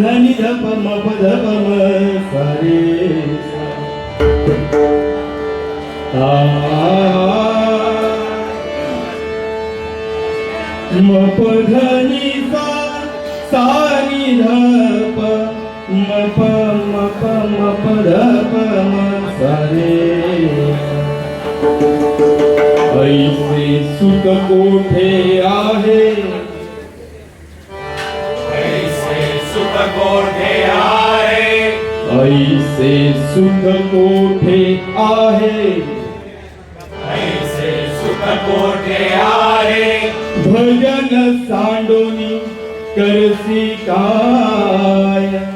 ధని ధప మప ధప సరే ऐसे सुख कोठे आहे? ऐसे सुख कोठे आहे? ऐसे सुख कोठे आहे? ऐसे सुख कोठे आहे? भजन सांडोनी करसी काय?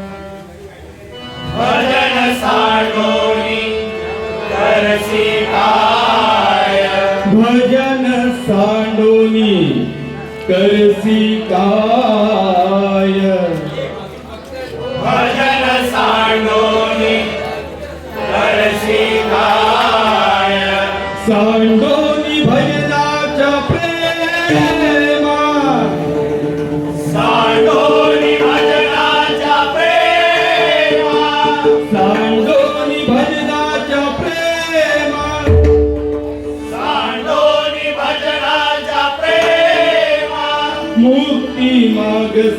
भजन साण्डोनी सिता भजन साण्डोनी कलीता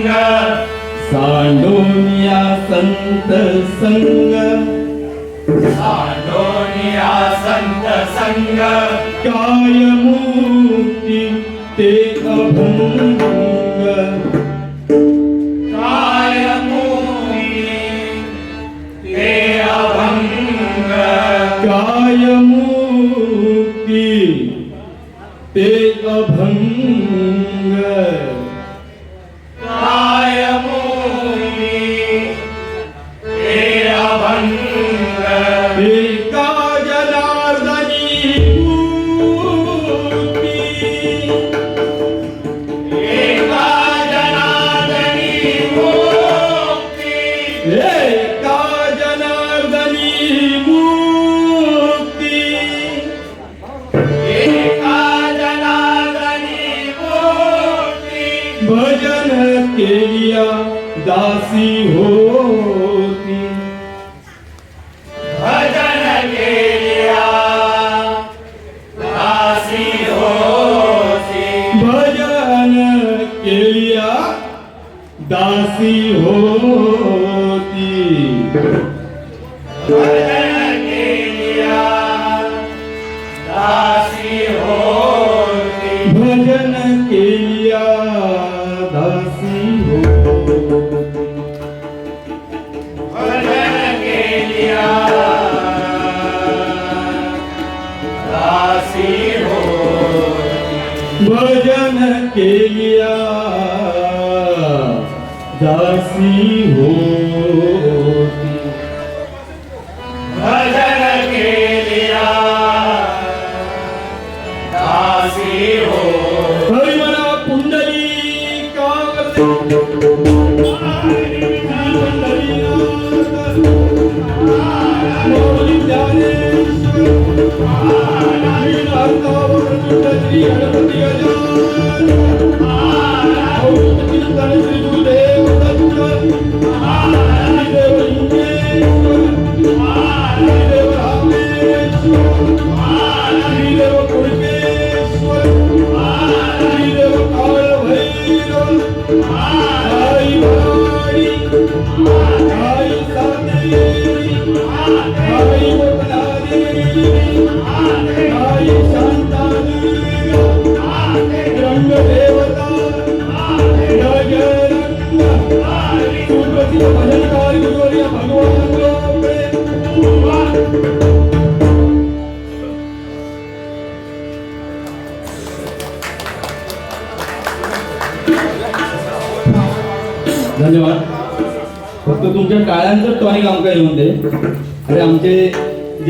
संग सांडोनिया संत संग. सांडोनिया संत संग. काय मुक्ती ते अभंग. के लिया दासी हो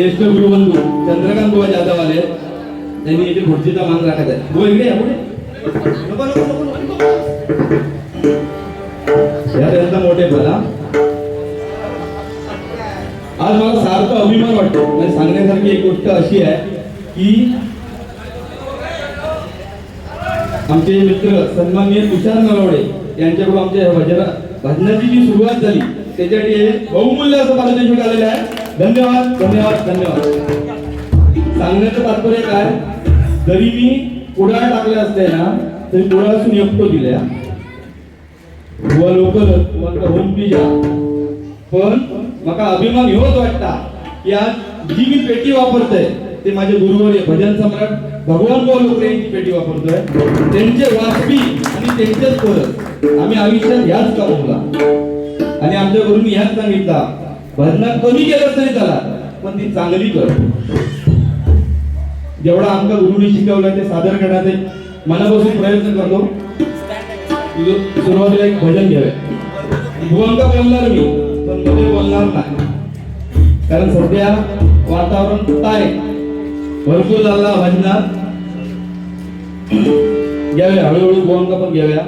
ज्येष्ठ गुरुबंधू चंद्रकांत बुवा जाधव आले त्यांनी इथे खुर्चीचा मान राखत आहे बुवा इकडे या पुढे. त्यांचा मोठे भला आज मला सारखं अभिमान वाटतो. म्हणजे सांगण्यासारखी एक गोष्ट अशी आहे की आमचे मित्र सन्माननीय तुषार नरवडे यांच्याकडून आमच्या भजन भजनाची जी सुरुवात झाली त्याच्यासाठी बहुमूल्य असं पारितोषिक आलेलं आहे. धन्यवाद धन्यवाद धन्यवाद. सांगण्याचं तात्पर्य काय? जरी मी पुढाळ टाकले असते ना तरी पुढाळासून एकटो दिल्या. व लवकरच बुवांका होम पिजा पण मला अभिमान ह्योच वाटता की आज जी मी पेटी वापरतोय ते माझे गुरुवर भजन सम्राट भगवान भाऊ लोकरे यांची पेटी वापरतोय. त्यांचे वाचपी आणि त्यांचेच परत आम्ही आयुष्यात ह्याच कमवला आणि आमच्या गुरुनी ह्याच सांगितला. भजनात कमी केलं तरी चला पण ती चांगली कर. जेवढा आमच्या गुरुने शिकवलं ते सादर करण्याचे मनापासून प्रयत्न करतो. सुरुवातीला एक भजन घ्यावे. भुवंका बोलणार मी पण मध्ये बोलणार नाही. कारण सध्या वातावरण काय? भरपूर झाला भजनात. घ्याव्या हळूहळू भुवंका पण घ्याव्या.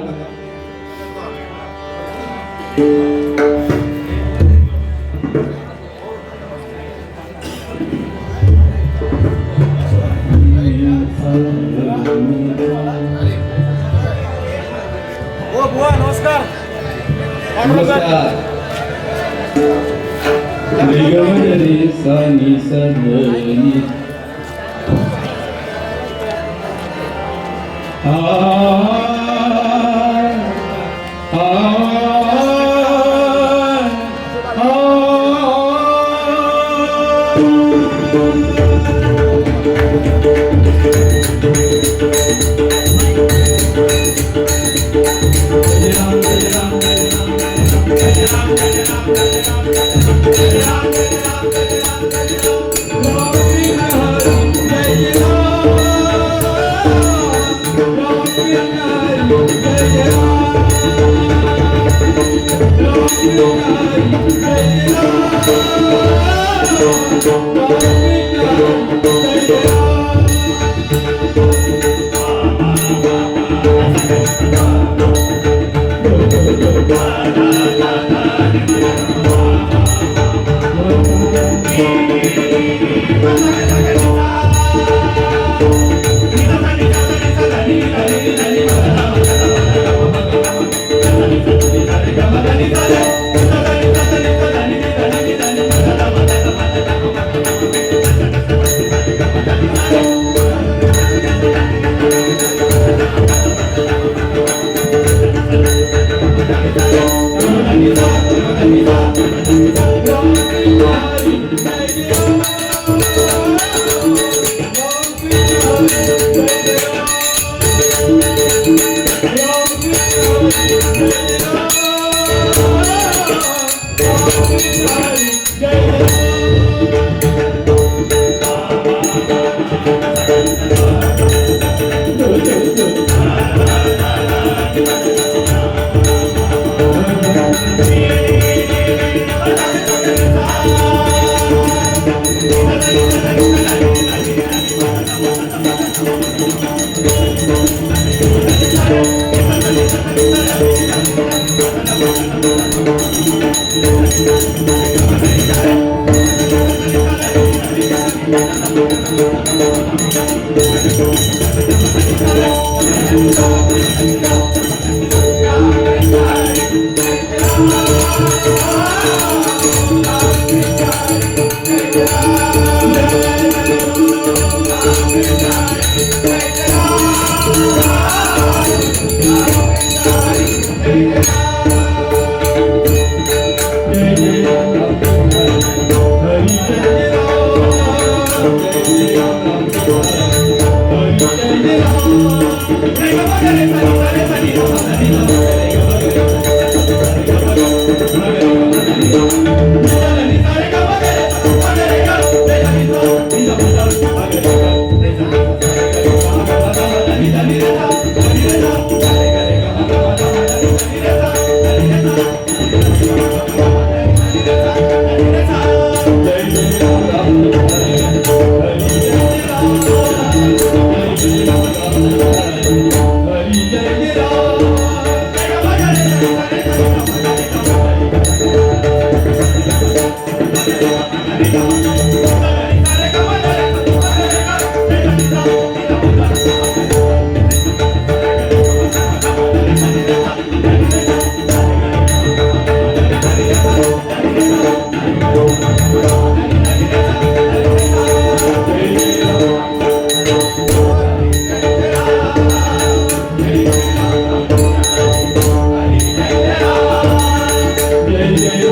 जय जय जय जय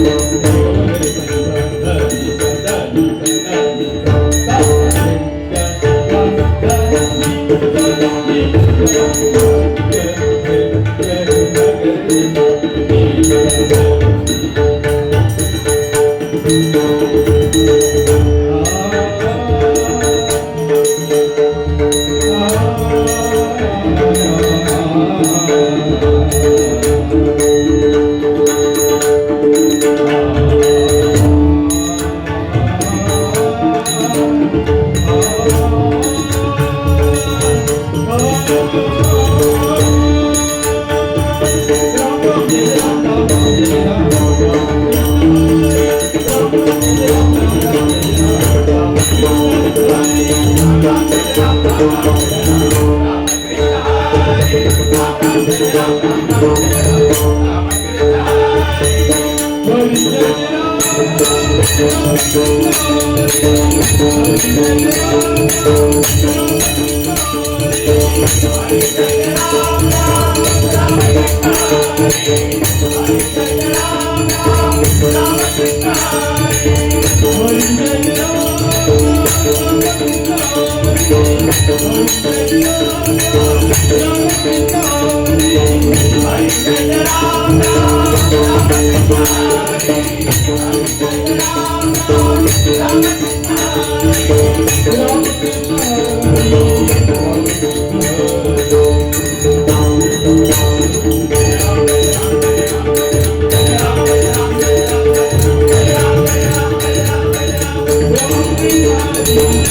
Música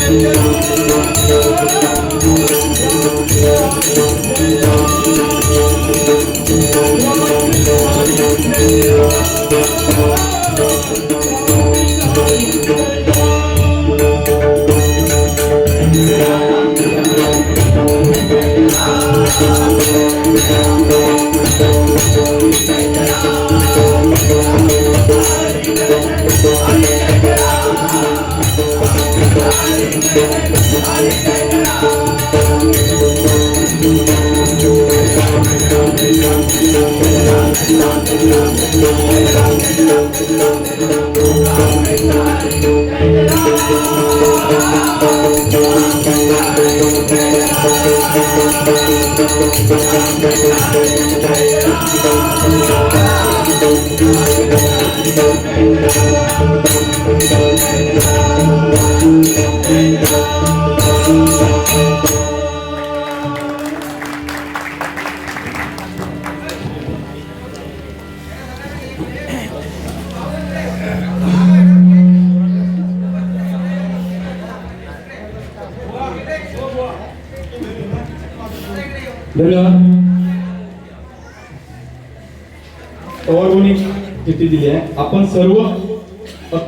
धन्यवाद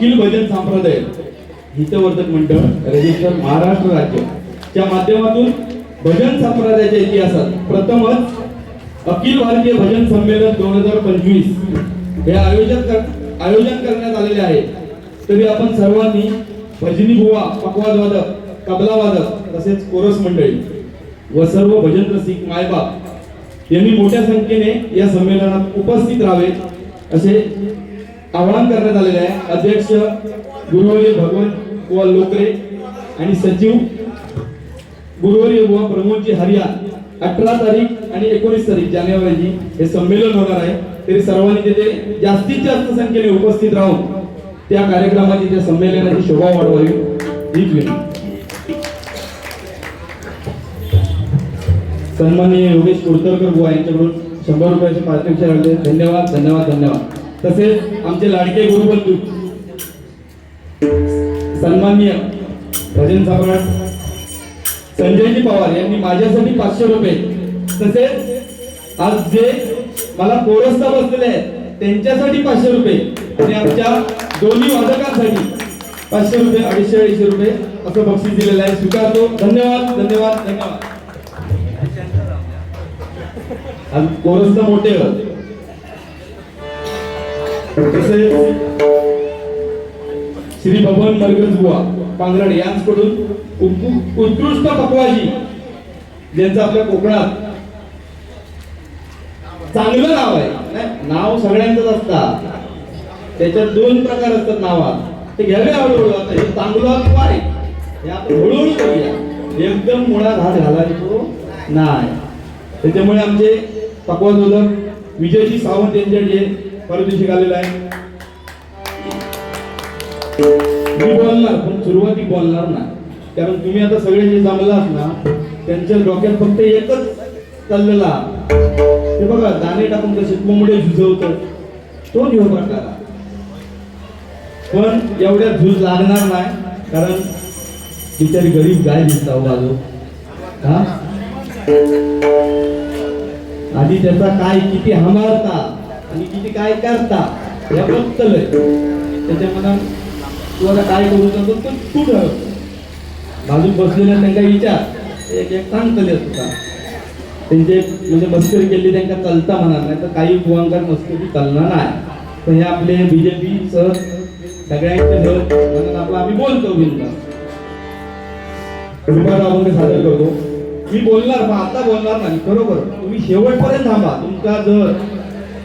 अखिल भजन संप्रदाय हितवर्धक मंडळ रजिस्टर महाराष्ट्र राज्य. च्या माध्यमातून भजन संप्रदायाच्या इतिहासात प्रथमच अखिल भारतीय भजन संमेलन दोन हजार पंचवीस हे आयोजन कर आयोजन करण्यात आलेले आहे. तरी आपण सर्वांनी भजनी बुवा पकवाद वादक तबला वादक तसेच कोरस मंडळी व सर्व भजन रसिक मायबाप यांनी मोठ्या संख्येने या संमेलनात उपस्थित राहावे असे आवाहन करण्यात आलेले आहे. अध्यक्ष गुरुवर्य भगवंत बुवा लोकरे आणि सचिव गुरुवर्य बुवा प्रमोदजी हरिया अठरा तारीख आणि एकोणीस तारीख जानेवारी हे संमेलन होणार आहे. तरी सर्वांनी तिथे जास्तीत जास्त संख्येने उपस्थित राहून त्या कार्यक्रमाची त्या संमेलनाची शोभा वाढवावी. हीच विनंती. सन्माननीय योगेश कुडतरकर बुवा यांच्याकडून शंभर रुपयाचे पाच धन्यवाद धन्यवाद धन्यवाद. तसेच आमचे लाडके गुरुबंधू सन्माननीय भजन सम्राट संजयजी पवार यांनी माझ्यासाठी पाचशे रुपये. तसेच आज जे मला कोरस्ता बसलेले आहेत त्यांच्यासाठी पाचशे रुपये. आणि आमच्या दोन्ही वादकांसाठी पाचशे रुपये अडीचशे अडीचशे रुपये असं बक्षीस दिलेलं आहे. स्वीकारतो. धन्यवाद धन्यवाद धन्यवाद. आज मोठे होते तसेच श्री भगवान मरगज बुवा पांगराड यांचकडून उत्कृष्ट पकवाजी ज्यांचं आपल्या कोकणात चांगलं नाव आहे. नाही, नाव सगळ्यांचंच असतात. त्याच्यात दोन प्रकार असतात नावात. ते घ्यावे हळूहळू. आता हे चांगलं किंवा हे आपण हळूहळू करूया एकदम मुळात हात घालायचो नाही. त्याच्यामुळे आमचे पकवाजोदक विजयजी सावंत यांच्याकडे परदेशी आलेला आहे. मी बोलणार पण सुरुवाती बोलणार ना कारण तुम्ही आता सगळे जे जमलात ना त्यांच्या डोक्यात फक्त एकच चाललेला ते बघा दाणे टाकून कसे कोंबडे झुजवत तो घेऊ प्रकार पण एवढ्या झुज लागणार नाही कारण बिचारी गरीब गाय दिसता बाजू. हा? आधी त्याचा काय किती हमारता आणि किती काय करता या बघतलंय त्याच्या मनात तू आता काय करू शकतो तर तू ठरव. बाजूक बसलेल्या त्यांना विचार एक एक सांगतले तुका त्यांचे म्हणजे मस्करी केली त्यांना चलता म्हणणार नाही तर काही कुवांकार मस्करी चालणार नाही. तर हे आपले बीजेपी सर सगळ्यांचे म्हणून आपलं आम्ही बोलतो बिनधास्त. कृपाचा सादर करतो मी बोलणार पण आता बोलणार नाही. खरोखर तुम्ही शेवटपर्यंत थांबा. तुमचा जर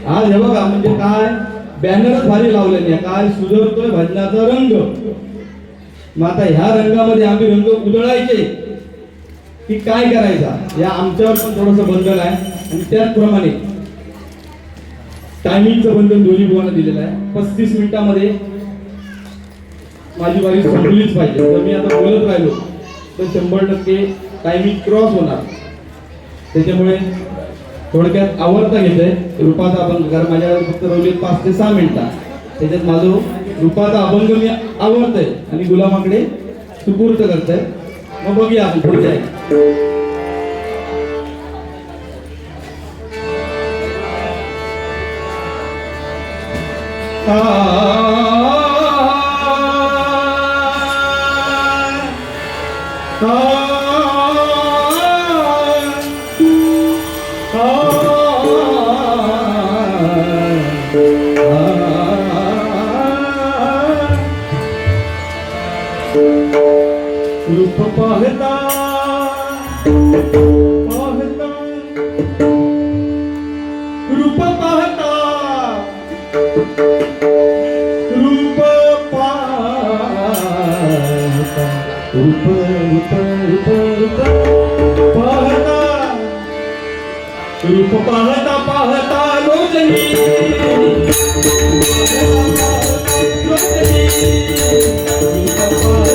आज हे बघा म्हणजे काय? बॅनरच भारी लावलेली आहे. काय? सुजवतोय भजनाचा रंग. मग आता ह्या रंगामध्ये आम्ही रंग उधळायचे. की काय करायचा? या आमच्यावर पण थोडस बंधन आहे. आणि त्याचप्रमाणे टायमिंगचं बंधन दोन्ही बुवांना दिलेलं आहे. पस्तीस मिनिटामध्ये माझी बारी संपलीच पाहिजे. तर मी आता बोलत राहिलो तर शंभर टक्के टायमिंग क्रॉस होणार. त्याच्यामुळे थोडक्यात आवडता घेत आहे अभंग कारण माझ्या फक्त रोजी पाच ते सहा मिनिटा त्याच्यात माझं रुपाचा अभंग मी आवडतंय आणि गुलामाकडे सुपूर्त करतोय मग बघूया आपण पुढच्या Ah Ah पाहता रूप पाहता रूप पाहता रूप रूप रूप रूप पाहता रूप पाहता पाहता रोजनी रोजनी रूप पाहता पाहता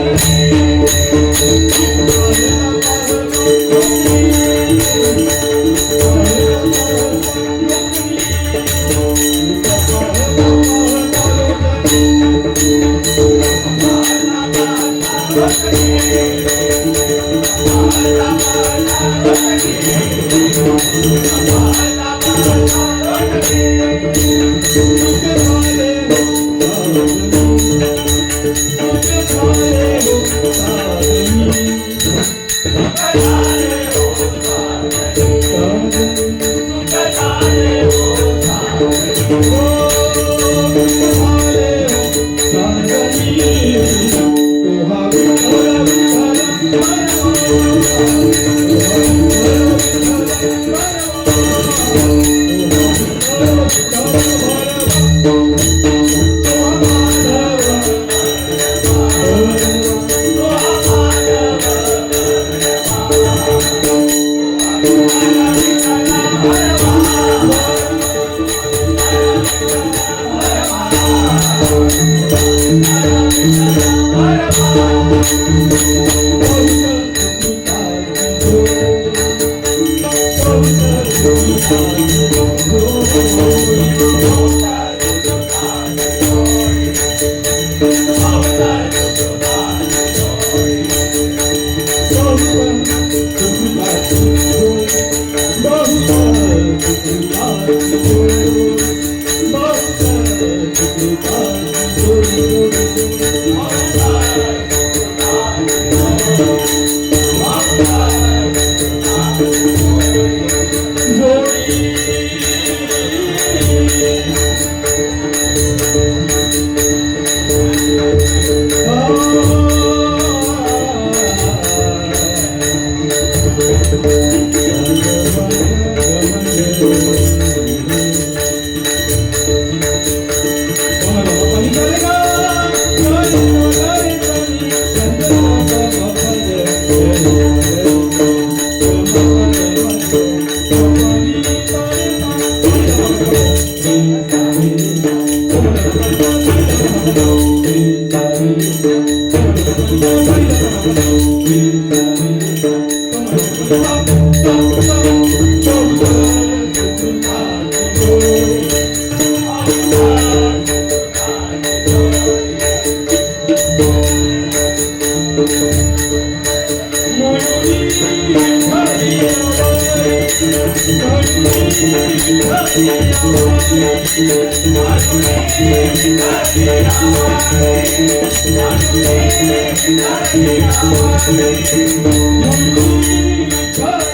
Go!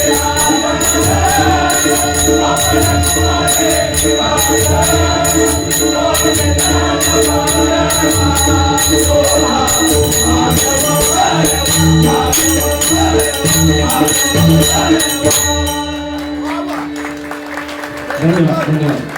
I'm धन्यवाद धन्यवाद